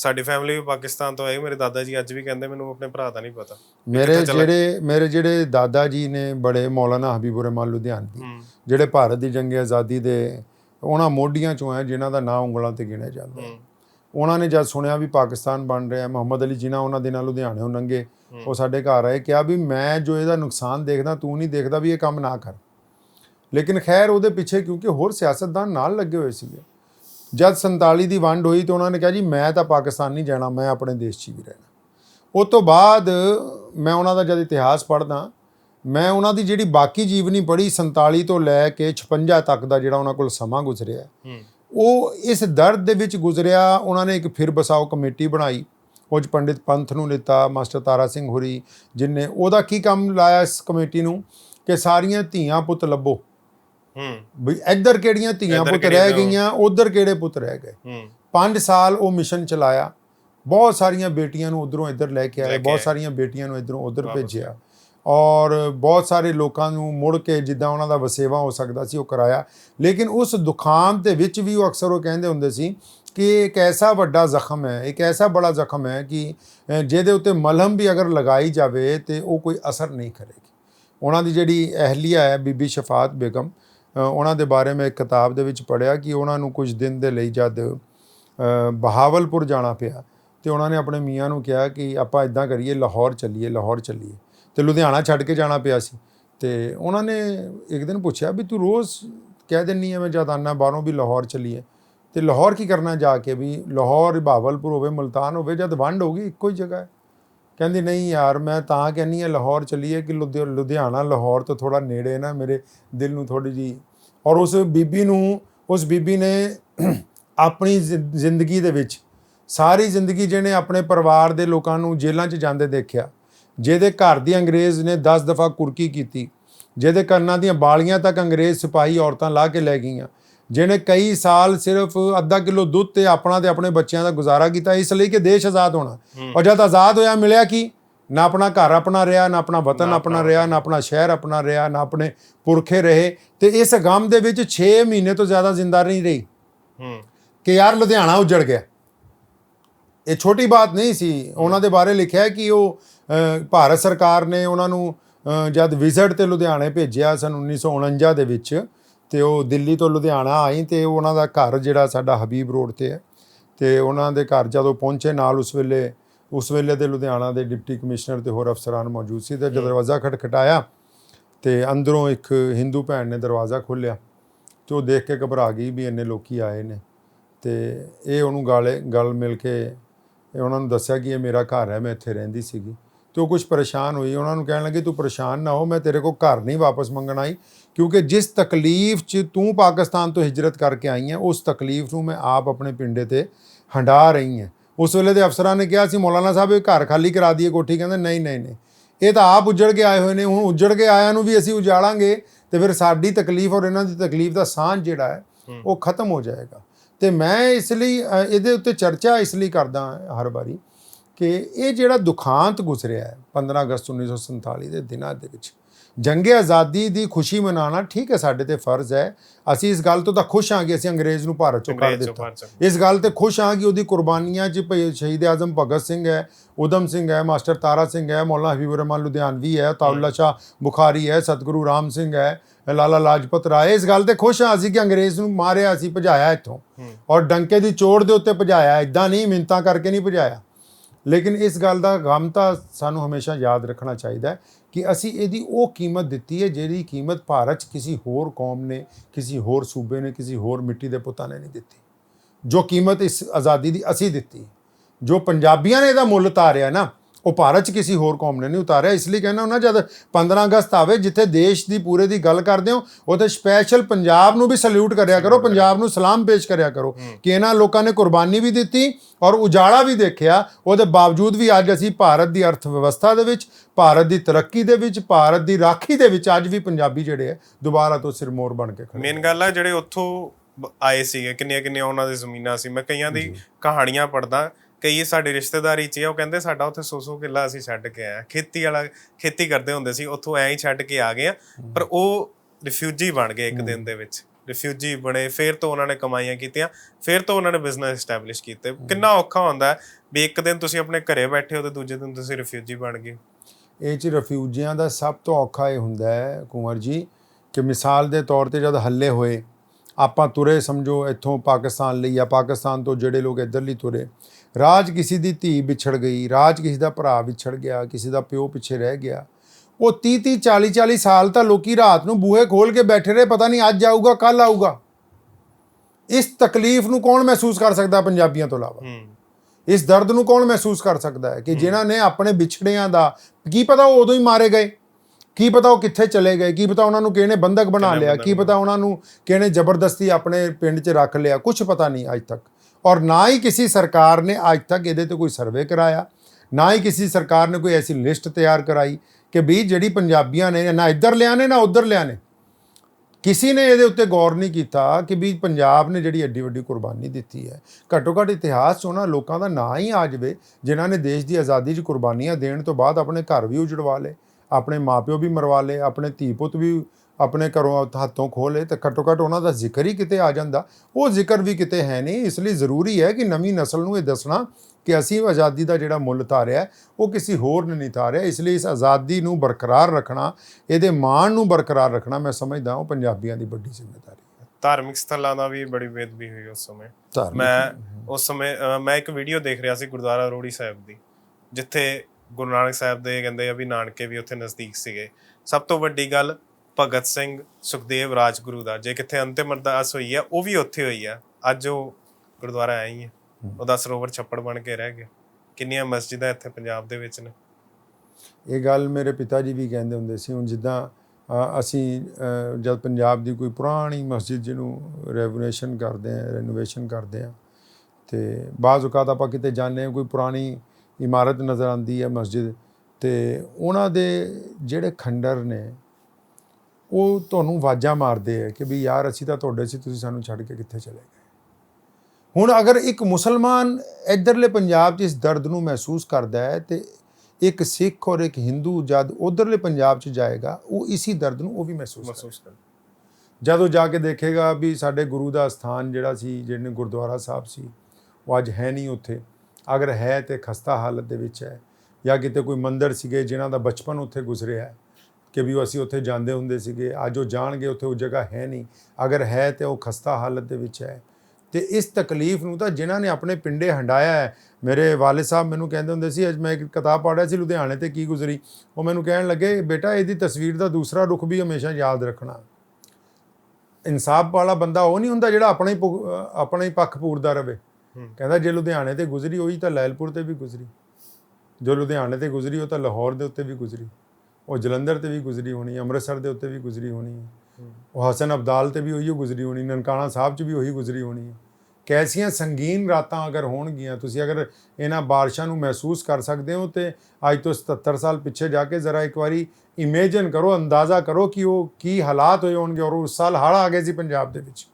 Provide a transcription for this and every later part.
ਸਾਡੀ ਫੈਮਿਲੀ ਵੀ ਪਾਕਿਸਤਾਨ ਤੋਂ ਆਈ ਮੇਰੇ ਦਾਦਾ ਜੀ ਅੱਜ ਵੀ ਕਹਿੰਦੇ ਮੈਨੂੰ ਆਪਣੇ ਭਰਾ ਦਾ ਨਹੀਂ ਪਤਾ। ਮੇਰੇ ਜਿਹੜੇ ਮੇਰੇ ਜਿਹੜੇ ਦਾਦਾ ਜੀ ਨੇ ਬੜੇ ਮੌਲਾਨਾ ਹਬੀਬੁਰ ਰਹਿਮਾਨ ਲੁਧਿਆਣਵੀ ਜਿਹੜੇ ਭਾਰਤ ਦੀ ਜੰਗ ਆਜ਼ਾਦੀ ਦੇ ਉਹਨਾਂ ਮੋਢੀਆਂ ਚੋਂ ਹੈ ਜਿਨ੍ਹਾਂ ਦਾ ਨਾਂ ਉਂਗਲਾਂ ਤੇ ਗਿਣਿਆ ਜਾਂਦਾ ਉਹਨਾਂ ਨੇ ਜਦ ਸੁਣਿਆ ਵੀ ਪਾਕਿਸਤਾਨ ਬਣ ਰਿਹਾ ਮੁਹੰਮਦ ਅਲੀ ਜਿਨ੍ਹਾਂ ਉਹਨਾਂ ਦਿਨਾਂ ਲੁਧਿਆਣਿਓਂ ਲੰਘੇ ਉਹ ਸਾਡੇ ਘਰ ਆਏ ਕਿਹਾ ਵੀ ਮੈਂ ਜੋ ਇਹਦਾ ਨੁਕਸਾਨ ਦੇਖਦਾ ਤੂੰ ਨਹੀਂ ਦੇਖਦਾ ਵੀ ਇਹ ਕੰਮ ਨਾ ਕਰ। ਲੇਕਿਨ ਖੈਰ ਉਹਦੇ ਪਿੱਛੇ ਕਿਉਂਕਿ ਹੋਰ ਸਿਆਸਤਦਾਨ ਨਾਲ ਲੱਗੇ ਹੋਏ ਸੀਗੇ। ਜਦ 47 ਦੀ ਵੰਡ ਹੋਈ ਤਾਂ ਉਹਨਾਂ ਨੇ ਕਿਹਾ ਜੀ ਮੈਂ ਤਾਂ ਪਾਕਿਸਤਾਨ ਨਹੀਂ ਜਾਣਾ ਮੈਂ ਆਪਣੇ ਦੇਸ਼ 'ਚ ਹੀ ਵੀ ਰਹਿਣਾ। ਉਸ ਤੋਂ ਬਾਅਦ ਮੈਂ ਉਹਨਾਂ ਦਾ ਜਦ ਇਤਿਹਾਸ ਪੜ੍ਹਦਾ ਮੈਂ ਉਹਨਾਂ ਦੀ ਜਿਹੜੀ ਬਾਕੀ ਜੀਵਨੀ ਪੜ੍ਹੀ 47 ਤੋਂ ਲੈ ਕੇ 56 ਤੱਕ ਦਾ ਜਿਹੜਾ ਉਹਨਾਂ ਕੋਲ ਸਮਾਂ ਗੁਜ਼ਰਿਆ ਉਹ ਇਸ ਦਰਦ ਦੇ ਵਿੱਚ ਗੁਜ਼ਰਿਆ ਉਹਨਾਂ ਨੇ ਇੱਕ ਫਿਰ ਬਸਾਓ ਕਮੇਟੀ ਬਣਾਈ ਉਹ 'ਚ ਪੰਡਿਤ ਪੰਥ ਨੂੰ ਲਿੱਤਾ ਮਾਸਟਰ ਤਾਰਾ ਸਿੰਘ ਹੁਰੀ ਜਿਨਨੇ ਉਹਦਾ ਕੀ ਕੰਮ ਲਾਇਆ ਇਸ ਕਮੇਟੀ ਨੂੰ? ਕਿ ਸਾਰੀਆਂ ਧੀਆਂ ਪੁੱਤ ਲੱਭੋ। ਹੂੰ। ਵੀ ਇੱਧਰ ਕਿਹੜੀਆਂ ਧੀਆਂ ਪੁੱਤ ਰਹਿ? ਗਈਆਂ ਉਧਰ ਕਿਹੜੇ ਪੁੱਤ ਰਹਿ ਗਏ। ਹੂੰ। 5 ਸਾਲ ਉਹ ਮਿਸ਼ਨ ਚਲਾਇਆ। ਬਹੁਤ ਸਾਰੀਆਂ ਬੇਟੀਆਂ ਨੂੰ ਉਧਰੋਂ ਇੱਧਰ ਲੈ ਕੇ ਆਏ ਬਹੁਤ। ਸਾਰੀਆਂ ਬੇਟੀਆਂ ਨੂੰ ਇਧਰੋਂ ਉਧਰ ਭੇਜਿਆ। ਔਰ ਬਹੁਤ ਸਾਰੇ ਲੋਕਾਂ ਨੂੰ ਮੁੜ ਕੇ ਜਿੱਦਾਂ ਉਹਨਾਂ ਦਾ ਵਸੇਵਾ ਹੋ ਸਕਦਾ ਸੀ ਉਹ ਕਰਾਇਆ। ਲੇਕਿਨ ਉਸ ਦੁਖਾਂਤ ਦੇ ਵਿੱਚ ਵੀ ਉਹ ਅਕਸਰ ਉਹ ਕਹਿੰਦੇ ਹੁੰਦੇ ਸੀ ਕਿ ਇੱਕ ਐਸਾ ਵੱਡਾ ਜ਼ਖਮ ਹੈ ਇੱਕ ਐਸਾ ਬੜਾ ਜ਼ਖਮ ਹੈ ਕਿ ਜਿਹਦੇ ਉੱਤੇ ਮਲਹਮ ਵੀ ਅਗਰ ਲਗਾਈ ਜਾਵੇ ਤੇ ਉਹ ਕੋਈ ਅਸਰ ਨਹੀਂ ਕਰੇਗੀ। ਉਹਨਾਂ ਦੀ ਜਿਹੜੀ ਅਹਲੀਆ ਹੈ ਬੀਬੀ ਸ਼ਫਾਤ ਬੇਗਮ ਉਹਨਾਂ ਦੇ ਬਾਰੇ ਮੈਂ ਇੱਕ ਕਿਤਾਬ ਦੇ ਵਿੱਚ ਪੜ੍ਹਿਆ ਕਿ ਉਹਨਾਂ ਨੂੰ ਕੁਝ ਦਿਨ ਦੇ ਲਈ ਜਦ ਬਹਾਵਲਪੁਰ ਜਾਣਾ ਪਿਆ ਤੇ ਉਹਨਾਂ ਨੇ ਆਪਣੇ ਮੀਆਂ ਨੂੰ ਕਿਹਾ ਕਿ ਆਪਾਂ ਇਦਾਂ ਕਰੀਏ, ਲਾਹੌਰ ਚੱਲੀਏ ਲਾਹੌਰ ਚੱਲੀਏ। ਤੇ ਲੁਧਿਆਣਾ ਛੱਡ ਕੇ ਜਾਣਾ ਪਿਆ ਸੀ। ਤੇ ਉਹਨਾਂ ਨੇ ਇੱਕ ਦਿਨ ਪੁੱਛਿਆ ਵੀ ਤੂੰ ਰੋਜ਼ ਕਹਿ ਦਿੰਨੀ ਐ ਮੈਂ ਜਦ ਆਨਾ, ਬਾਹਰੋਂ ਵੀ ਲਾਹੌਰ ਚੱਲੀਏ। ਤੇ ਲਾਹੌਰ ਕੀ ਕਰਨਾ ਜਾ ਕੇ ਵੀ ਲਾਹੌਰ, ਬਹਾਵਲਪੁਰ ਹੋਵੇ, ਮਲਤਾਨ ਹੋਵੇ, ਜਦ ਵੰਡ ਹੋਗੀ ਇੱਕੋ ਹੀ ਜਗ੍ਹਾ ਹੈ। ਕਹਿੰਦੀ, ਨਹੀਂ ਯਾਰ, ਮੈਂ ਤਾਂ ਕਹਿੰਨੀ ਆ ਲਾਹੌਰ ਚੱਲੀਏ ਕਿ ਲੁਧਿ- ਲੁਧਿਆਣਾ, ਲਾਹੌਰ ਤੋਂ ਥੋੜਾ ਨੇੜੇ ਨਾ ਮੇਰੇ ਦਿਲ ਨੂੰ ਥੋੜੀ ਜੀ ਔਰ ਉਸ ਬੀਬੀ ਨੂੰ, ਉਸ ਬੀਬੀ ਨੇ ਆਪਣੀ ਜ਼ਿ- ਜ਼ਿੰਦਗੀ ਦੇ ਵਿੱਚ ਸਾਰੀ ਜ਼ਿੰਦਗੀ ਜਿਹਨੇ ਆਪਣੇ ਪਰਿਵਾਰ ਦੇ ਲੋਕਾਂ ਨੂੰ ਜੇਲ੍ਹਾਂ 'ਚ ਜਾਂਦੇ ਦੇਖਿਆ, ਜਿਹਦੇ ਘਰ ਦੀ ਅੰਗਰੇਜ਼ ਨੇ 10 ਦਫਾ ਕੁਰਕੀ ਕੀਤੀ, ਜਿਹਦੇ ਕੰਨਾਂ ਦੀਆਂ ਬਾਲੀਆਂ ਤੱਕ ਅੰਗਰੇਜ਼ ਸਿਪਾਹੀ ਔਰਤਾਂ ਲਾ ਕੇ ਲੈ ਗਈਆਂ ਜਿਹਨੇ ਕਈ ਸਾਲ ਸਿਰਫ ਅੱਧਾ ਕਿਲੋ ਦੁੱਧ ਤੇ ਆਪਣਾ ਤੇ ਆਪਣੇ ਬੱਚਿਆਂ ਦਾ ਗੁਜ਼ਾਰਾ ਕੀਤਾ ਇਸ ਲਈ ਕਿ ਦੇਸ਼ ਆਜ਼ਾਦ ਹੋਣਾ। ਔਰ ਜਦ ਆਜ਼ਾਦ ਹੋਇਆ ਮਿਲਿਆ ਕੀ? ਨਾ ਆਪਣਾ ਘਰ ਆਪਣਾ ਰਿਹਾ ਨਾ ਆਪਣਾ ਵਤਨ ਆਪਣਾ ਰਿਹਾ ਨਾ ਆਪਣਾ ਸ਼ਹਿਰ ਆਪਣਾ ਰਿਹਾ ਨਾ ਆਪਣੇ ਪੁਰਖੇ ਰਹੇ। ਤੇ ਇਸ ਗਮ ਦੇ ਵਿੱਚ 6 ਮਹੀਨੇ ਤੋਂ ਜ਼ਿਆਦਾ ਜ਼ਿੰਦਾ ਨਹੀਂ ਰਹੀ। ਹੂੰ। ਕਿ ਯਾਰ ਲੁਧਿਆਣਾ ਉੱਜੜ ਗਿਆ। ਇਹ ਛੋਟੀ ਬਾਤ ਨਹੀਂ ਸੀ। ਉਹਨਾਂ ਦੇ ਬਾਰੇ ਲਿਖਿਆ ਕਿ ਉਹ ਭਾਰਤ ਸਰਕਾਰ ਨੇ ਉਹਨਾਂ ਨੂੰ ਜਦ ਵਿਜ਼ਿਟ ਤੇ ਲੁਧਿਆਣੇ ਭੇਜਿਆ ਸਨ 1949 ਦੇ ਵਿੱਚ ਤੇ ਉਹ ਦਿੱਲੀ ਤੋਂ ਲੁਧਿਆਣਾ ਆਈ ਤੇ ਉਹਨਾਂ ਦਾ ਘਰ ਜਿਹੜਾ ਸਾਡਾ ਹਬੀਬ ਰੋਡ ਤੇ ਹੈ। ਤੇ ਉਹਨਾਂ ਦੇ ਘਰ ਜਦੋਂ ਪਹੁੰਚੇ ਨਾਲ ਉਸ ਵੇਲੇ ਉਸ ਵੇਲੇ ਦੇ ਲੁਧਿਆਣਾ ਦੇ ਡਿਪਟੀ ਕਮਿਸ਼ਨਰ ਤੇ ਹੋਰ ਅਫਸਰਾਨ ਮੌਜੂਦ ਸੀ ਤੇ ਦਰਵਾਜ਼ਾ ਖਟਖਟਾਇਆ ਤੇ ਅੰਦਰੋਂ ਇੱਕ ਹਿੰਦੂ ਭੈਣ ਨੇ ਦਰਵਾਜ਼ਾ ਖੋਲ੍ਹਿਆ ਤੇ ਉਹ ਦੇਖ ਕੇ ਘਬਰਾ ਗਈ ਵੀ ਇੰਨੇ ਲੋਕੀ ਆਏ ਨੇ। ਤੇ ਇਹ ਉਹਨੂੰ ਗਾਲੇ ਗਲ ਮਿਲ ਕੇ ਇਹ ਉਹਨਾਂ ਨੂੰ ਦੱਸਿਆ ਕਿ ਇਹ ਮੇਰਾ ਘਰ ਹੈ ਮੈਂ ਇੱਥੇ ਰਹਿੰਦੀ ਸੀਗੀ। ਤੇ ਉਹ ਕੁਝ ਪਰੇਸ਼ਾਨ ਹੋਈ। ਉਹਨਾਂ ਨੂੰ ਕਹਿਣ ਲੱਗੀ ਤੂੰ ਪਰੇਸ਼ਾਨ ਨਾ ਹੋ ਮੈਂ ਤੇਰੇ ਕੋਲ ਘਰ ਨਹੀਂ ਵਾਪਸ ਮੰਗਣ ਆਈ। ਕਿਉਂਕਿ ਜਿਸ ਤਕਲੀਫ 'ਚ ਤੂੰ ਪਾਕਿਸਤਾਨ ਤੋਂ ਹਿਜਰਤ ਕਰਕੇ ਆਈ ਹੈ ਉਸ ਤਕਲੀਫ ਨੂੰ ਮੈਂ ਆਪ ਆਪਣੇ ਪਿੰਡੇ ਤੇ ਹੰਡਾ ਰਹੀ ਹਾਂ। ਉਸ ਵੇਲੇ ਦੇ ਅਫਸਰਾਂ ਨੇ ਕਿਹਾ ਸੀ ਮੌਲਾਨਾ ਸਾਹਿਬ ਇਹ ਘਰ ਖਾਲੀ ਕਰਾ ਦਈਏ ਕੋਠੀ। ਕਹਿੰਦੇ ਨਹੀਂ ਨਹੀਂ ਨਹੀਂ। ਇਹ ਤਾਂ ਆਪ ਉੱਜੜ ਕੇ ਆਏ ਹੋਏ ਨੇ। ਹੁਣ ਉੱਜੜ ਕੇ ਆਇਆਂ ਨੂੰ ਵੀ ਅਸੀਂ ਉਜਾੜਾਂਗੇ ਤੇ ਫਿਰ ਸਾਡੀ ਤਕਲੀਫ ਔਰ ਇਹਨਾਂ ਦੀ ਤਕਲੀਫ ਦਾ ਸਾਂਝ ਜਿਹੜਾ ਹੈ ਉਹ ਖਤਮ ਹੋ ਜਾਏਗਾ। ਤੇ ਮੈਂ ਇਸ ਲਈ ਇਹਦੇ ਉੱਤੇ ਚਰਚਾ ਇਸ ਲਈ ਕਰਦਾ ਹਰ ਵਾਰੀ ਕਿ ਇਹ ਜਿਹੜਾ ਦੁਖਾਂਤ ਗੁਜ਼ਰਿਆ ਹੈ 15 ਅਗਸਤ 1947 ਦੇ ਦਿਨਾਂ ਦੇ ਵਿੱਚ ਜੰਗੇ ਆਜ਼ਾਦੀ ਦੀ ਖੁਸ਼ੀ ਮਨਾਉਣਾ ਠੀਕ ਹੈ ਸਾਡੇ ਤੇ ਫਰਜ਼ ਹੈ। ਅਸੀਂ ਇਸ ਗੱਲ ਤੋਂ ਤਾਂ ਖੁਸ਼ ਹਾਂ ਕਿ ਅਸੀਂ ਅੰਗਰੇਜ਼ ਨੂੰ ਭਾਰਤ ਚੋਂ ਕੱਢ ਦਿੱਤਾ। ਇਸ ਗੱਲ ਤੇ ਖੁਸ਼ ਹਾਂ ਕਿ ਉਹਦੀ ਕੁਰਬਾਨੀਆਂ 'ਚ ਸ਼ਹੀਦ ਆਜ਼ਮ ਭਗਤ ਸਿੰਘ ਹੈ ਉਦਮ ਸਿੰਘ ਹੈ ਮਾਸਟਰ ਤਾਰਾ ਸਿੰਘ ਹੈ ਮੌਲਾਨਾ ਹਬੀਬੁਰ ਰਹਿਮਾਨ ਲੁਧਿਆਣਵੀ ਹੈ ਤਾਉਲਾ ਸ਼ਾਹ ਬੁਖਾਰੀ ਹੈ ਸਤਿਗੁਰੂ ਰਾਮ ਸਿੰਘ ਹੈ ਲਾਲਾ ਲਾਜਪਤ ਰਾਏ। ਇਸ ਗੱਲ ਤੇ ਖੁਸ਼ ਹਾਂ ਅਸੀਂ ਕਿ ਅੰਗਰੇਜ਼ ਨੂੰ ਮਾਰਿਆ ਅਸੀਂ ਭਜਾਇਆ ਇੱਥੋਂ। ਔਰ ਡੰਕੇ ਦੀ ਚੋੜ ਦੇ ਉੱਤੇ ਭਜਾਇਆ ਇਦਾਂ ਨਹੀਂ ਮਿੰਤਾ ਕਰਕੇ ਨਹੀਂ ਭਜਾਇਆ। ਲੇਕਿਨ ਇਸ ਗੱਲ ਦਾ ਗਮ ਤਾਂ ਸਾਨੂੰ ਹਮੇਸ਼ਾ ਯਾਦ ਰੱਖਣਾ ਚਾਹੀਦਾ ਕਿ ਅਸੀਂ ਇਹਦੀ ਉਹ ਕੀਮਤ ਦਿੱਤੀ ਹੈ ਜਿਹੜੀ ਕੀਮਤ ਭਾਰਤ 'ਚ ਕਿਸੇ ਹੋਰ ਕੌਮ ਨੇ, ਕਿਸੇ ਹੋਰ ਸੂਬੇ ਨੇ, ਕਿਸੇ ਹੋਰ ਮਿੱਟੀ ਦੇ ਪੁੱਤਾਂ ਨੇ ਨਹੀਂ ਦਿੱਤੀ। ਜੋ ਕੀਮਤ ਇਸ ਆਜ਼ਾਦੀ ਦੀ ਅਸੀਂ ਦਿੱਤੀ, ਜੋ ਪੰਜਾਬੀਆਂ ਨੇ ਇਹਦਾ ਮੁੱਲ ਤਾਰਿਆ ਨਾ ਉਹ ਭਾਰਤ 'ਚ ਕਿਸੇ ਹੋਰ ਕੌਮ ਨੇ ਨਹੀਂ ਉਤਾਰਿਆ ਇਸ ਲਈ ਕਹਿੰਦਾ ਉਹਨਾਂ ਜਦ 15 ਅਗਸਤ ਆਵੇ ਜਿੱਥੇ ਦੇਸ਼ ਦੀ ਪੂਰੇ ਦੀ ਗੱਲ ਕਰਦੇ ਹੋ ਉਹਦੇ ਸਪੈਸ਼ਲ ਪੰਜਾਬ ਨੂੰ ਵੀ ਸਲੂਟ ਕਰਿਆ ਕਰੋ ਪੰਜਾਬ ਨੂੰ ਸਲਾਮ ਪੇਸ਼ ਕਰਿਆ ਕਰੋ। ਕਿ ਇਹਨਾਂ ਲੋਕਾਂ ਨੇ ਕੁਰਬਾਨੀ ਵੀ ਦਿੱਤੀ ਔਰ ਉਜਾੜਾ ਵੀ ਦੇਖਿਆ ਉਹਦੇ ਬਾਵਜੂਦ ਵੀ ਅੱਜ ਅਸੀਂ ਭਾਰਤ ਦੀ ਅਰਥ ਵਿਵਸਥਾ ਦੇ ਵਿੱਚ ਭਾਰਤ ਦੀ ਤਰੱਕੀ ਦੇ ਵਿੱਚ ਭਾਰਤ ਦੀ ਰਾਖੀ ਦੇ ਵਿੱਚ ਅੱਜ ਵੀ ਪੰਜਾਬੀ ਜਿਹੜੇ ਆ ਦੁਬਾਰਾ ਤੋਂ ਸਿਰਮੌਰ ਬਣ ਕੇ ਖੜੇ ਮੇਨ ਗੱਲ ਆ ਜਿਹੜੇ ਉੱਥੋਂ ਆਏ ਸੀਗੇ ਕਿੰਨੀਆਂ ਕਿੰਨੀਆਂ ਉਹਨਾਂ ਦੀ ਜ਼ਮੀਨਾਂ ਸੀ। ਮੈਂ ਕਈਆਂ ਦੀ ਕਹਾਣੀਆਂ ਪੜਦਾ ਕਈ ਸਾਡੇ ਰਿਸ਼ਤੇਦਾਰੀ ਚ ਆ ਉਹ ਕਹਿੰਦੇ ਸਾਡਾ ਉੱਥੇ 100-100 ਕਿੱਲਾ ਅਸੀਂ ਛੱਡ ਕੇ ਆਏ ਆ। ਖੇਤੀ ਵਾਲਾ ਖੇਤੀ ਕਰਦੇ ਹੁੰਦੇ ਸੀ ਉੱਥੋਂ ਐਂ ਹੀ ਛੱਡ ਕੇ ਆ ਗਏ ਆ। ਪਰ ਉਹ ਰਿਫਿਊਜੀ ਬਣ ਗਏ ਇੱਕ ਦਿਨ ਦੇ ਵਿੱਚ। ਰਿਫਿਊਜੀ ਬਣੇ ਫਿਰ ਤੋਂ ਉਹਨਾਂ ਨੇ ਕਮਾਈਆਂ ਕੀਤੀਆਂ ਫਿਰ ਤੋਂ ਉਹਨਾਂ ਨੇ ਬਿਜ਼ਨਸ ਸਟੈਬਲਿਸ਼ ਕੀਤੇ। ਕਿੰਨਾ ਔਖਾ ਹੁੰਦਾ ਵੀ ਇੱਕ ਦਿਨ ਤੁਸੀਂ ਆਪਣੇ ਘਰੇ ਬੈਠੇ ਹੋ ਤੇ ਦੂਜੇ ਦਿਨ ਤੁਸੀਂ ਰਿਫਿਊਜੀ ਬਣ ਗਏ। ਇਹ ਚ ਰਿਫਿਊਜੀਆਂ ਦਾ ਸਭ ਤੋਂ ਔਖਾ ਇਹ ਹੁੰਦਾ ਹੈ ਕੁੰਵਰ ਜੀ ਕਿ ਮਿਸਾਲ ਦੇ ਤੌਰ ਤੇ ਜਦ ਹੱਲੇ ਹੋਏ ਆਪਾਂ ਤੁਰੇ ਸਮਝੋ ਇੱਥੋਂ ਪਾਕਿਸਤਾਨ ਲਈ ਜਾਂ ਪਾਕਿਸਤਾਨ ਤੋਂ ਜਿਹੜੇ ਲੋਕ ਇੱਧਰਲੀ ਤੁਰੇ ਰਾਜ ਕਿਸੇ ਦੀ ਧੀ ਵਿਛੜ ਗਈ ਰਾਜ ਕਿਸੇ ਦਾ ਭਰਾ ਵਿਛੜ ਗਿਆ ਕਿਸੇ ਦਾ ਪਿਓ ਪਿੱਛੇ ਰਹਿ ਗਿਆ। ਉਹ 30 30 40 40 ਸਾਲ ਤਾਂ ਲੋਕੀ ਰਾਤ ਨੂੰ ਬੂਹੇ ਖੋਲ ਕੇ ਬੈਠੇ ਰਹੇ ਪਤਾ ਨਹੀਂ ਅੱਜ ਆਊਗਾ ਕੱਲ ਆਊਗਾ। ਇਸ ਤਕਲੀਫ ਨੂੰ ਕੌਣ ਮਹਿਸੂਸ ਕਰ ਸਕਦਾ ਪੰਜਾਬੀਆਂ ਤੋਂ ਇਲਾਵਾ? ਇਸ ਦਰਦ ਨੂੰ ਕੌਣ ਮਹਿਸੂਸ ਕਰ ਸਕਦਾ ਹੈ? ਕਿ ਜਿਨ੍ਹਾਂ ਨੇ ਆਪਣੇ ਵਿਛੜਿਆਂ ਦਾ ਕੀ ਪਤਾ ਉਹ ਉਦੋਂ ਹੀ ਮਾਰੇ ਗਏ? ਕੀ ਪਤਾ ਉਹ ਕਿੱਥੇ ਚਲੇ ਗਏ? ਕੀ ਪਤਾ ਉਹਨਾਂ ਨੂੰ ਕਿਹਨੇ ਬੰਦਕ ਬਣਾ ਲਿਆ? ਕੀ ਪਤਾ ਉਹਨਾਂ ਨੂੰ ਕਿਹਨੇ ਜ਼ਬਰਦਸਤੀ ਆਪਣੇ ਪਿੰਡ 'ਚ ਰੱਖ ਲਿਆ? ਕੁਝ ਪਤਾ ਨਹੀਂ ਅੱਜ ਤੱਕ। ਔਰ ਨਾ ਹੀ ਕਿਸੇ ਸਰਕਾਰ ਨੇ ਅੱਜ ਤੱਕ ਇਹਦੇ ਤੇ ਕੋਈ ਸਰਵੇ ਕਰਾਇਆ, ਨਾ ਹੀ ਕਿਸੇ ਸਰਕਾਰ ਨੇ ਕੋਈ ਐਸੀ ਲਿਸਟ ਤਿਆਰ ਕਰਾਈ ਕਿ ਵੀ ਜਿਹੜੀ ਪੰਜਾਬੀਆਂ ਨੇ ਨਾ ਇੱਧਰ ਲਿਆ ਨੇ, ਨਾ ਉੱਧਰ ਲਿਆ ਨੇ, ਕਿਸੇ ਨੇ ਇਹਦੇ ਉੱਤੇ ਗੌਰ ਨਹੀਂ ਕੀਤਾ ਕਿ ਵੀ ਪੰਜਾਬ ਨੇ ਜਿਹੜੀ ਐਡੀ ਵੱਡੀ ਕੁਰਬਾਨੀ ਦਿੱਤੀ ਹੈ। ਘੱਟੋ ਘੱਟ ਇਤਿਹਾਸ 'ਚ ਉਹਨਾਂ ਲੋਕਾਂ ਦਾ ਨਾਂ ਹੀ ਆ ਜਾਵੇ, ਜਿਨ੍ਹਾਂ ਨੇ ਦੇਸ਼ ਦੀ ਆਜ਼ਾਦੀ 'ਚ ਕੁਰਬਾਨੀਆਂ ਦੇਣ ਤੋਂ ਬਾਅਦ ਆਪਣੇ ਘਰ ਵੀ ਉਜੜਵਾ ਲਏ, ਆਪਣੇ ਮਾਪਿਓ ਵੀ ਮਰਵਾ ਲਏ, ਆਪਣੇ ਧੀ ਪੁੱਤ ਵੀ ਆਪਣੇ ਘਰੋਂ ਹੱਥੋਂ ਖੋਹ ਲਏ ਤੇ ਘੱਟੋ ਘੱਟ ਉਹਨਾਂ ਦਾ ਜ਼ਿਕਰ ਹੀ ਕਿਤੇ ਆ ਜਾਂਦਾ। ਉਹ ਜ਼ਿਕਰ ਵੀ ਕਿਤੇ ਹੈ ਨਹੀਂ ਇਸ ਲਈ ਜ਼ਰੂਰੀ ਹੈ ਕਿ ਨਵੀਂ ਨਸਲ ਨੂੰ ਇਹ ਦੱਸਣਾ ਕਿ ਅਸੀਂ ਆਜ਼ਾਦੀ ਦਾ ਜਿਹੜਾ ਮੁੱਲ ਤਾਰਿਆ ਹੈ, ਉਹ ਕਿਸੇ ਹੋਰ ਨੇ ਨਹੀਂ ਤਾਰਿਆ ਇਸ ਲਈ ਇਸ ਆਜ਼ਾਦੀ ਨੂੰ ਬਰਕਰਾਰ ਰੱਖਣਾ ਇਹਦੇ ਮਾਣ ਨੂੰ ਬਰਕਰਾਰ ਰੱਖਣਾ ਮੈਂ ਸਮਝਦਾ ਉਹ ਪੰਜਾਬੀਆਂ ਦੀ ਵੱਡੀ ਜ਼ਿੰਮੇਵਾਰੀ ਹੈ। ਧਾਰਮਿਕ ਸਥਲਾਂ ਦਾ ਵੀ ਬੜੀ ਬੇਦਬੀ ਹੋਈ ਉਸ ਸਮੇਂ। ਮੈਂ ਉਸ ਸਮੇਂ ਮੈਂ ਇੱਕ ਵੀਡੀਓ ਦੇਖ ਰਿਹਾ ਸੀ ਗੁਰਦੁਆਰਾ ਰੋੜੀ ਸਾਹਿਬ ਦੀ ਜਿੱਥੇ ਗੁਰੂ ਨਾਨਕ ਸਾਹਿਬ ਦੇ ਕਹਿੰਦੇ ਆ ਵੀ ਨਾਨਕੇ ਵੀ ਉੱਥੇ ਨਜ਼ਦੀਕ ਸੀਗੇ। ਸਭ ਤੋਂ ਵੱਡੀ ਗੱਲ ਭਗਤ ਸਿੰਘ ਸੁਖਦੇਵ ਰਾਜਗੁਰੂ ਦਾ ਜੇ ਕਿੱਥੇ ਅੰਤਿਮ ਅਰਦਾਸ ਹੋਈ ਆ ਉਹ ਵੀ ਉੱਥੇ ਹੋਈ ਆ। ਅੱਜ ਉਹ ਗੁਰਦੁਆਰਾ ਆਇਆ ਹੀ ਹੈ। ਉਹਦਾ ਸਰੋਵਰ ਛੱਪੜ ਬਣ ਕੇ ਰਹਿ ਗਿਆ। ਕਿੰਨੀਆਂ ਮਸਜਿਦਾਂ ਇੱਥੇ ਪੰਜਾਬ ਦੇ ਵਿੱਚ ਨੇ। ਇਹ ਗੱਲ ਮੇਰੇ ਪਿਤਾ ਜੀ ਵੀ ਕਹਿੰਦੇ ਹੁੰਦੇ ਸੀ ਹੁਣ ਜਿੱਦਾਂ ਅਸੀਂ ਜਦ ਪੰਜਾਬ ਦੀ ਕੋਈ ਪੁਰਾਣੀ ਮਸਜਿਦ ਜਿਹਨੂੰ ਰੈਵੋਨੇਸ਼ਨ ਕਰਦੇ ਆ ਰੈਨੋਵੇਸ਼ਨ ਕਰਦੇ ਆ ਤੇ ਬਾਜ਼ ਔਕਾਤ ਆਪਾਂ ਕਿਤੇ ਜਾਂਦੇ ਹਾਂ ਕੋਈ ਪੁਰਾਣੀ ਇਮਾਰਤ ਨਜ਼ਰ ਆਉਂਦੀ ਹੈ ਮਸਜਿਦ ਤੇ ਉਹਨਾਂ ਦੇ ਜਿਹੜੇ ਖੰਡਰ ਨੇ ਉਹ ਤੁਹਾਨੂੰ ਆਵਾਜ਼ਾਂ ਮਾਰਦੇ ਆ ਕਿ ਵੀ ਯਾਰ ਅਸੀਂ ਤਾਂ ਤੁਹਾਡੇ ਸੀ ਤੁਸੀਂ ਸਾਨੂੰ ਛੱਡ ਕੇ ਕਿੱਥੇ ਚਲੇ ਗਏ? ਹੁਣ ਅਗਰ ਇੱਕ ਮੁਸਲਮਾਨ ਇੱਧਰਲੇ ਪੰਜਾਬ 'ਚ ਇਸ ਦਰਦ ਨੂੰ ਮਹਿਸੂਸ ਕਰਦਾ ਹੈ ਤੇ ਇੱਕ ਸਿੱਖ ਔਰ ਇੱਕ ਹਿੰਦੂ ਜਦ ਉਧਰਲੇ ਪੰਜਾਬ 'ਚ ਜਾਏਗਾ ਉਹ ਇਸੀ ਦਰਦ ਨੂੰ ਉਹ ਵੀ ਮਹਿਸੂਸ ਕਰੇਗਾ। ਜਦੋਂ ਜਾ ਕੇ ਦੇਖੇਗਾ ਵੀ ਸਾਡੇ ਗੁਰੂ ਦਾ ਸਥਾਨ ਜਿਹੜਾ ਸੀ ਜਿਹੜੇ ਗੁਰਦੁਆਰਾ ਸਾਹਿਬ ਸੀ ਉਹ ਅੱਜ ਹੈ ਨਹੀਂ ਉੱਥੇ। ਅਗਰ ਹੈ ਤੇ ਖਸਤਾ ਹਾਲਤ ਦੇ ਵਿੱਚ ਹੈ ਜਾਂ ਕਿਤੇ ਕੋਈ ਮੰਦਿਰ ਸੀਗੇ ਜਿਨ੍ਹਾਂ ਦਾ ਬਚਪਨ ਉੱਥੇ ਗੁਜ਼ਰਿਆ ਹੈ ਕਿ ਵੀ ਅਸੀਂ ਉੱਥੇ ਜਾਂਦੇ ਹੁੰਦੇ ਸੀਗੇ ਅੱਜ ਉਹ ਜਾਣਗੇ ਉੱਥੇ ਉਹ ਜਗ੍ਹਾ ਹੈ ਨਹੀਂ। ਅਗਰ ਹੈ ਤੇ ਉਹ ਖਸਤਾ ਹਾਲਤ ਦੇ ਵਿੱਚ ਹੈ। ਤੇ ਇਸ ਤਕਲੀਫ ਨੂੰ ਤਾਂ ਜਿਨ੍ਹਾਂ ਨੇ ਆਪਣੇ ਪਿੰਡੇ ਹੰਡਾਇਆ ਹੈ ਮੇਰੇ ਵਾਲਿਦ ਸਾਹਿਬ ਮੈਨੂੰ ਕਹਿੰਦੇ ਹੁੰਦੇ ਸੀ ਅੱਜ ਮੈਂ ਇੱਕ ਕਿਤਾਬ ਪੜ੍ਹ ਰਿਹਾ ਸੀ ਲੁਧਿਆਣੇ ਤੇ ਕੀ ਗੁਜ਼ਰੀ। ਉਹ ਮੈਨੂੰ ਕਹਿਣ ਲੱਗੇ ਬੇਟਾ ਇਹਦੀ ਤਸਵੀਰ ਦਾ ਦੂਸਰਾ ਰੁਖ ਵੀ ਹਮੇਸ਼ਾ ਯਾਦ ਰੱਖਣਾ। ਇਨਸਾਫ ਵਾਲਾ ਬੰਦਾ ਉਹ ਨਹੀਂ ਹੁੰਦਾ ਜਿਹੜਾ ਆਪਣਾ ਆਪਣਾ ਹੀ ਪੱਖ ਪੂਰਦਾ ਰਵੇ। ਹੂੰ। ਕਹਿੰਦਾ ਜੇ ਲੁਧਿਆਣੇ ਤੇ ਗੁਜ਼ਰੀ ਹੋਈ ਤਾਂ ਲੈਲਪੁਰ ਤੇ ਵੀ ਗੁਜ਼ਰੀ। ਜੋ ਲੁਧਿਆਣੇ ਤੇ ਗੁਜ਼ਰੀ ਉਹ ਤਾਂ ਲਾਹੌਰ ਦੇ ਉੱਤੇ ਵੀ ਗੁਜ਼ਰੀ। ਉਹ ਜਲੰਧਰ ਤੇ ਵੀ ਗੁਜ਼ਰੀ ਹੋਣੀ ਹੈ ਅੰਮ੍ਰਿਤਸਰ ਦੇ ਉੱਤੇ ਵੀ ਗੁਜ਼ਰੀ ਹੋਣੀ ਹੈ। ਉਹ ਹਸਨ ਅਬਦਾਲ ਤੇ ਵੀ ਉਹੀ ਗੁਜ਼ਰੀ ਹੋਣੀ ਨਨਕਾਣਾ ਸਾਹਿਬ 'ਚ ਵੀ ਉਹੀ ਗੁਜ਼ਰੀ ਹੋਣੀ ਹੈ। ਕੈਸੀਆਂ ਸੰਗੀਨ ਰਾਤਾਂ ਅਗਰ ਹੋਣਗੀਆਂ ਤੁਸੀਂ ਅਗਰ ਇਹਨਾਂ ਬਾਰਿਸ਼ਾਂ ਨੂੰ ਮਹਿਸੂਸ ਕਰ ਸਕਦੇ ਹੋ ਤੇ ਅੱਜ ਤੋਂ 77 ਸਾਲ ਪਿੱਛੇ ਜਾ ਕੇ ਜ਼ਰਾ ਇੱਕ ਵਾਰੀ ਇਮੇਜਿਨ ਕਰੋ ਅੰਦਾਜ਼ਾ ਕਰੋ ਕਿ ਉਹ ਕੀ ਹਾਲਾਤ ਹੋਏ ਹੋਣਗੇ ਔਰ ਉਸ ਸਾਲ ਹੜ੍ਹ ਆ ਗਏ ਸੀ ਪੰਜਾਬ ਦੇ ਵਿੱਚ।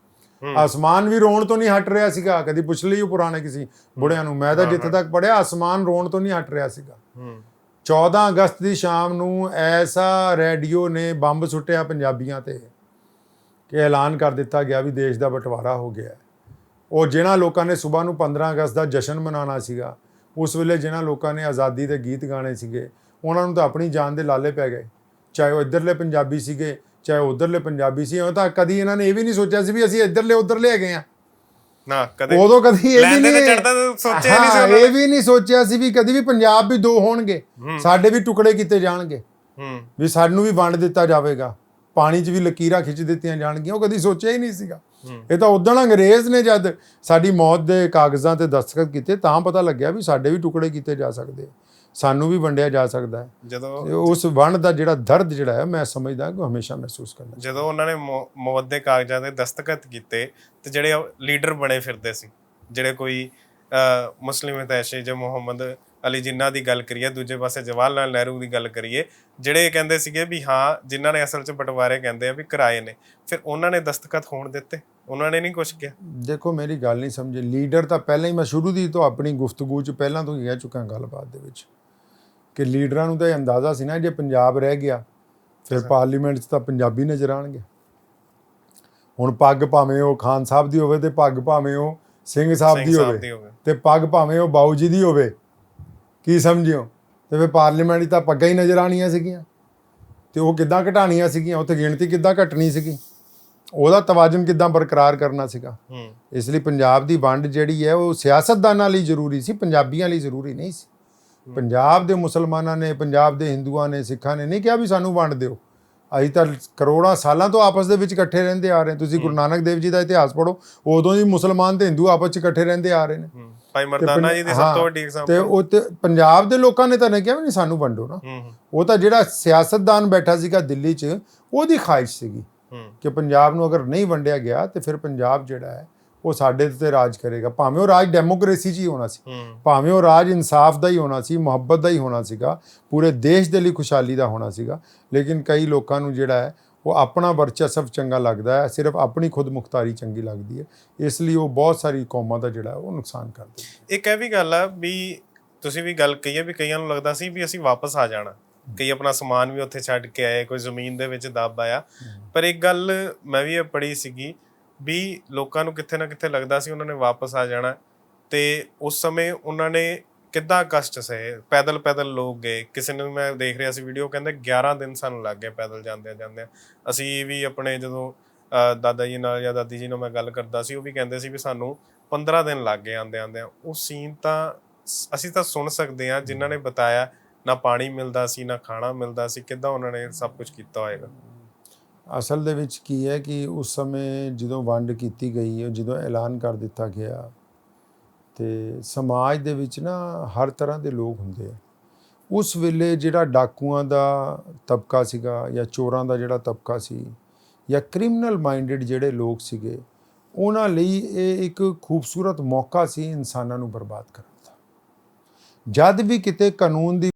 ਆਸਮਾਨ ਵੀ ਰੋਣ ਤੋਂ ਨਹੀਂ ਹਟ ਰਿਹਾ ਸੀਗਾ ਕਦੀ ਪੁੱਛ ਲਈਓ ਪੁਰਾਣੇ ਕਿਸੇ ਬੁੜਿਆਂ ਨੂੰ। ਮੈਂ ਤਾਂ ਜਿੱਥੇ ਤੱਕ ਪੜਿਆ ਆਸਮਾਨ ਰੋਣ ਤੋਂ ਨਹੀਂ ਹਟ ਰਿਹਾ ਸੀਗਾ। 14 ਅਗਸਤ ਦੀ ਸ਼ਾਮ ਨੂੰ ਐਸਾ ਰੇਡੀਓ ਨੇ ਬੰਬ ਸੁੱਟਿਆ ਪੰਜਾਬੀਆਂ ਤੇ ਕਿ ਐਲਾਨ ਕਰ ਦਿੱਤਾ ਗਿਆ ਵੀ ਦੇਸ਼ ਦਾ ਬਟਵਾਰਾ ਹੋ ਗਿਆ ਉਹ ਜਿਨ੍ਹਾਂ ਲੋਕਾਂ ਨੇ ਸਵੇਰ ਨੂੰ 15 ਅਗਸਤ ਦਾ ਜਸ਼ਨ ਮਨਾਉਣਾ ਸੀਗਾ, ਉਸ ਵੇਲੇ ਜਿਨ੍ਹਾਂ ਲੋਕਾਂ ਨੇ ਆਜ਼ਾਦੀ ਦੇ ਗੀਤ ਗਾਣੇ ਸੀਗੇ, ਉਹਨਾਂ ਨੂੰ ਤਾਂ ਆਪਣੀ ਜਾਨ ਦੇ ਲਾਲੇ ਪੈ ਗਏ। ਚਾਹੇ ਉਹ ਇੱਧਰਲੇ ਪੰਜਾਬੀ ਸੀਗੇ, ਚਾਹੇ ਉਹ ਉੱਧਰਲੇ ਪੰਜਾਬੀ ਸੀ, ਉਹ ਤਾਂ ਕਦੀ ਇਹਨਾਂ ਨੇ ਇਹ ਵੀ ਨਹੀਂ ਸੋਚਿਆ ਸੀ ਵੀ ਅਸੀਂ ਇੱਧਰਲੇ ਉੱਧਰਲੇ ਹੈਗੇ ਆ ਨਾ ਕਦੇ ਉਦੋਂ ਕਦੀ ਇਹ ਵੀ ਲੈਂਦੇ ਤੇ ਨਹੀਂ ਚੜ੍ਹਦਾ ਤਾਂ ਸੋਚਿਆ ਨਹੀਂ ਸੀ ਹਾਂ, ਉਹਨਾਂ ਇਹ ਵੀ ਨਹੀਂ ਸੋਚਿਆ ਸੀ ਵੀ ਕਦੀ ਵੀ ਪੰਜਾਬ ਵੀ ਦੋ ਹੋਣਗੇ ਸਾਡੇ ਵੀ ਟੁਕੜੇ ਕੀਤੇ ਜਾਣਗੇ। ਹੂੰ। ਵੀ ਸਾਨੂੰ ਵੀ ਵੰਡ ਦਿੱਤਾ ਜਾਵੇਗਾ ਪਾਣੀ 'ਚ ਵੀ ਲਕੀਰਾਂ ਖਿੱਚ ਦਿੱਤੀਆਂ ਜਾਣਗੀਆਂ ਉਹ ਕਦੀ ਸੋਚਿਆ ਹੀ ਨਹੀਂ ਸੀਗਾ। ਇਹ ਤਾਂ ਉਦੋਂ ਅੰਗਰੇਜ਼ ਨੇ ਜਦ ਸਾਡੀ ਮੌਤ ਦੇ ਕਾਗਜ਼ਾਂ ਤੇ ਦਸਤਖਤ ਕੀਤੇ ਤਾਂ ਪਤਾ ਲੱਗਿਆ ਵੀ ਸਾਡੇ ਵੀ ਟੁਕੜੇ ਕੀਤੇ ਜਾ ਸਕਦੇ ਆ। ਸਾਨੂੰ ਵੀ ਵੰਡਿਆ ਜਾ ਸਕਦਾ ਹੈ। ਜਦੋਂ ਉਸ ਵੰਡ ਦਾ ਜਿਹੜਾ ਦਰਦ ਜਿਹੜਾ ਹੈ ਮੈਂ ਸਮਝਦਾ ਕਿ ਹਮੇਸ਼ਾ ਮਹਿਸੂਸ ਕਰਨਾ ਜਦੋਂ ਉਹਨਾਂ ਨੇ ਮੌ- ਮੌਤ ਦੇ ਕਾਗਜ਼ਾਂ ਤੇ ਦਸਤਖਤ ਕੀਤੇ ਤੇ ਜਿਹੜੇ ਲੀਡਰ ਬਣੇ ਫਿਰਦੇ ਸੀ ਜਿਹੜੇ ਕੋਈ ਮੁਸਲਿਮ ਹਿਤੈਸ਼ੀ ਜਾਂ ਮੁਹੰਮਦ ਅਲੀ ਜਿੰਨਾ ਦੀ ਗੱਲ ਕਰੀਏ ਦੂਜੇ ਪਾਸੇ ਜਵਾਹਰ ਲਾਲ ਨਹਿਰੂ ਦੀ ਗੱਲ ਕਰੀਏ ਜਿਹੜੇ ਕਹਿੰਦੇ ਸੀਗੇ ਵੀ ਹਾਂ ਜਿਨ੍ਹਾਂ ਨੇ ਅਸਲ 'ਚ ਬਟਵਾਰੇ ਕਹਿੰਦੇ ਆ ਵੀ ਕਿਰਾਏ ਨੇ ਫਿਰ ਉਹਨਾਂ ਨੇ ਦਸਤਖਤ ਹੋਣ ਦਿੱਤੇ ਉਹਨਾਂ ਨੇ ਨਹੀਂ ਕੁਝ ਕਿਹਾ। ਦੇਖੋ ਮੇਰੀ ਗੱਲ ਨਹੀਂ ਸਮਝੇ। ਲੀਡਰ ਤਾਂ ਪਹਿਲਾਂ ਹੀ ਮੈਂ ਸ਼ੁਰੂ ਦੀ ਤੋਂ ਆਪਣੀ ਗੁਫ਼ਤਗੂ 'ਚ ਪਹਿਲਾਂ ਤੋਂ ਹੀ ਕਹਿ ਚੁੱਕਾ ਗੱਲਬਾਤ ਦੇ ਵਿੱਚ। ਕਿ ਲੀਡਰਾਂ ਨੂੰ ਤਾਂ ਇਹ ਅੰਦਾਜ਼ਾ ਸੀ ਨਾ ਜੇ ਪੰਜਾਬ ਰਹਿ ਗਿਆ ਫਿਰ ਪਾਰਲੀਮੈਂਟ 'ਚ ਤਾਂ ਪੰਜਾਬੀ ਨਜ਼ਰ ਆਣਗੇ ਹੁਣ ਪੱਗ ਭਾਵੇਂ ਉਹ ਖਾਨ ਸਾਹਿਬ ਦੀ ਹੋਵੇ ਤੇ ਪੱਗ ਭਾਵੇਂ ਉਹ ਸਿੰਘ ਸਾਹਿਬ ਦੀ ਹੋਵੇ ਤੇ ਪੱਗ ਭਾਵੇਂ ਉਹ ਬਾਊ ਜੀ ਦੀ ਹੋਵੇ ਕੀ ਸਮਝਿਓ? ਤੇ ਫਿਰ ਪਾਰਲੀਮੈਂਟ 'ਚ ਤਾਂ ਪੱਗਾਂ ਹੀ ਨਜ਼ਰ ਆਣੀਆਂ ਸੀਗੀਆਂ। ਤੇ ਉਹ ਕਿੱਦਾਂ ਘਟਾਣੀਆਂ ਸੀਗੀਆਂ? ਉੱਥੇ ਗਿਣਤੀ ਕਿੱਦਾਂ ਘਟਣੀ ਸੀਗੀ? ਉਹਦਾ ਤਵਾਜ਼ਨ ਕਿੱਦਾਂ ਬਰਕਰਾਰ ਕਰਨਾ ਸੀਗਾ? ਹੂੰ। ਇਸ ਲਈ ਪੰਜਾਬ ਦੀ ਵੰਡ ਜਿਹੜੀ ਹੈ ਉਹ ਸਿਆਸਤਦਾਨਾਂ ਲਈ ਜ਼ਰੂਰੀ ਸੀ ਪੰਜਾਬੀਆਂ ਲਈ ਜ਼ਰੂਰੀ ਨਹੀਂ ਸੀ। ਪੰਜਾਬ ਦੇ ਮੁਸਲਮਾਨਾਂ ਨੇ ਪੰਜਾਬ ਦੇ ਹਿੰਦੂਆਂ ਨੇ ਸਿੱਖਾਂ ਨੇ ਨਹੀਂ ਕਿਹਾ ਵੀ ਸਾਨੂੰ ਵੰਡ ਦਿਓ। ਅਸੀਂ ਤਾਂ ਕਰੋੜਾਂ ਸਾਲਾਂ ਤੋਂ ਆਪਸ ਦੇ ਵਿੱਚ ਇਕੱਠੇ ਰਹਿੰਦੇ ਆ ਰਹੇ ਤੁਸੀਂ ਗੁਰੂ ਨਾਨਕ ਦੇਵ ਜੀ ਦਾ ਇਤਿਹਾਸ ਪੜ੍ਹੋ ਉਦੋਂ ਹੀ ਮੁਸਲਮਾਨ ਤੇ ਹਿੰਦੂ ਆਪਸ 'ਚ ਇਕੱਠੇ ਰਹਿੰਦੇ ਆ ਰਹੇ ਨੇ। ਭਾਈ ਮਰਦਾਨਾ ਜੀ ਦੀ ਸਭ ਤੋਂ ਵੱਡੀ ਤੇ ਐਗਜ਼ਾਮਪਲ ਉਹ ਤੇ ਪੰਜਾਬ ਦੇ ਲੋਕਾਂ ਨੇ ਤਾਂ ਨਹੀਂ ਕਿਹਾ ਵੀ ਨਹੀਂ ਸਾਨੂੰ ਵੰਡੋ ਨਾ। ਉਹ ਤਾਂ ਜਿਹੜਾ ਸਿਆਸਤਦਾਨ ਬੈਠਾ ਸੀਗਾ ਦਿੱਲੀ 'ਚ ਉਹਦੀ ਖਾਹਿਸ਼ ਸੀਗੀ ਕਿ ਪੰਜਾਬ ਨੂੰ ਅਗਰ ਨਹੀਂ ਵੰਡਿਆ ਗਿਆ ਤੇ ਫਿਰ ਪੰਜਾਬ ਜਿਹੜਾ ਹੈ ਉਹ ਸਾਡੇ ਤੇ ਰਾਜ ਕਰੇਗਾ। ਭਾਵੇਂ ਉਹ ਰਾਜ ਡੈਮੋਕ੍ਰੇਸੀ 'ਚ ਹੀ ਹੋਣਾ ਸੀ। ਭਾਵੇਂ ਉਹ ਰਾਜ ਇਨਸਾਫ ਦਾ ਹੀ ਹੋਣਾ ਸੀ ਮੁਹੱਬਤ ਦਾ ਹੀ ਹੋਣਾ ਸੀਗਾ ਪੂਰੇ ਦੇਸ਼ ਦੇ ਲਈ ਖੁਸ਼ਹਾਲੀ ਦਾ ਹੋਣਾ ਸੀਗਾ। ਲੇਕਿਨ ਕਈ ਲੋਕਾਂ ਨੂੰ ਜਿਹੜਾ ਹੈ ਉਹ ਆਪਣਾ ਵਰਚਸਵ ਚੰਗਾ ਲੱਗਦਾ ਹੈ ਸਿਰਫ ਆਪਣੀ ਖੁਦ ਮੁਖਤਾਰੀ ਚੰਗੀ ਲੱਗਦੀ ਹੈ। ਇਸ ਲਈ ਉਹ ਬਹੁਤ ਸਾਰੀ ਕੌਮਾਂ ਦਾ ਜਿਹੜਾ ਉਹ ਨੁਕਸਾਨ ਕਰਦੇ। ਇੱਕ ਇਹ ਵੀ ਗੱਲ ਆ ਵੀ ਤੁਸੀਂ ਵੀ ਗੱਲ ਕਹੀ ਹੈ ਵੀ ਕਈਆਂ ਨੂੰ ਲੱਗਦਾ ਸੀ ਵੀ ਅਸੀਂ ਵਾਪਸ ਆ ਜਾਣਾ। ਕਈ ਆਪਣਾ ਸਮਾਨ ਵੀ ਉੱਥੇ ਛੱਡ ਕੇ ਆਏ ਕੋਈ ਜ਼ਮੀਨ ਦੇ ਵਿੱਚ ਦੱਬ ਆਇਆ। ਪਰ ਇੱਕ ਗੱਲ ਮੈਂ ਵੀ ਇਹ ਪੜ੍ਹੀ ਸੀਗੀ ਵੀ ਲੋਕਾਂ ਨੂੰ ਕਿੱਥੇ ਨਾ ਕਿੱਥੇ ਲੱਗਦਾ ਸੀ ਉਹਨਾਂ ਨੇ ਵਾਪਸ ਆ ਜਾਣਾ। ਤੇ ਉਸ ਸਮੇਂ ਉਹਨਾਂ ਨੇ ਕਿੱਦਾਂ ਕਸ਼ਟ ਸਹੇ? ਪੈਦਲ ਪੈਦਲ ਲੋਕ ਗਏ। ਕਿਸੇ ਨੂੰ ਮੈਂ ਦੇਖ ਰਿਹਾ ਸੀ ਵੀਡੀਓ ਕਹਿੰਦੇ 11 ਦਿਨ ਸਾਨੂੰ ਲੱਗ ਗਏ ਪੈਦਲ ਜਾਂਦੇ ਜਾਂਦੇ ਅਸੀਂ ਵੀ ਆਪਣੇ ਜਦੋਂ ਦਾਦਾ ਜੀ ਨਾਲ ਜਾਂ ਦਾਦੀ ਜੀ ਨਾਲ ਮੈਂ ਗੱਲ ਕਰਦਾ ਸੀ, ਉਹ ਵੀ ਕਹਿੰਦੇ ਸੀ ਵੀ ਸਾਨੂੰ 15 ਦਿਨ ਲੱਗ ਗਏ ਆਂਦੇ ਆਂਦੇ ਉਹ ਸੀਨ ਤਾਂ ਅਸੀਂ ਤਾਂ ਸੁਣ ਸਕਦੇ ਹਾਂ, ਜਿਨ੍ਹਾਂ ਨੇ ਬਤਾਇਆ, ਨਾ ਪਾਣੀ ਮਿਲਦਾ ਸੀ, ਨਾ ਖਾਣਾ ਮਿਲਦਾ ਸੀ, ਕਿੱਦਾਂ ਉਹਨਾਂ ਨੇ ਸਭ ਕੁਝ ਕੀਤਾ ਹੋਏਗਾ। ਅਸਲ ਦੇ ਵਿੱਚ ਕੀ ਹੈ ਕਿ ਉਸ ਸਮੇਂ ਜਦੋਂ ਵੰਡ ਕੀਤੀ ਗਈ, ਉਹ ਜਦੋਂ ਐਲਾਨ ਕਰ ਦਿੱਤਾ ਗਿਆ, ਤੇ ਸਮਾਜ ਦੇ ਵਿੱਚ ਨਾ ਹਰ ਤਰ੍ਹਾਂ ਦੇ ਲੋਕ ਹੁੰਦੇ ਆ। ਉਸ ਵੇਲੇ ਜਿਹੜਾ ਡਾਕੂਆਂ ਦਾ ਤਬਕਾ ਸੀਗਾ ਜਾਂ ਚੋਰਾਂ ਦਾ ਜਿਹੜਾ ਤਬਕਾ ਸੀ ਜਾਂ ਕ੍ਰਿਮੀਨਲ ਮਾਈਂਡਡ ਜਿਹੜੇ ਲੋਕ ਸੀਗੇ, ਉਹਨਾਂ ਲਈ ਇਹ ਇੱਕ ਖੂਬਸੂਰਤ ਮੌਕਾ ਸੀ ਇਨਸਾਨਾਂ ਨੂੰ ਬਰਬਾਦ ਕਰਨ ਦਾ। ਜਦ ਵੀ ਕਿਤੇ ਕਾਨੂੰਨ ਦੀ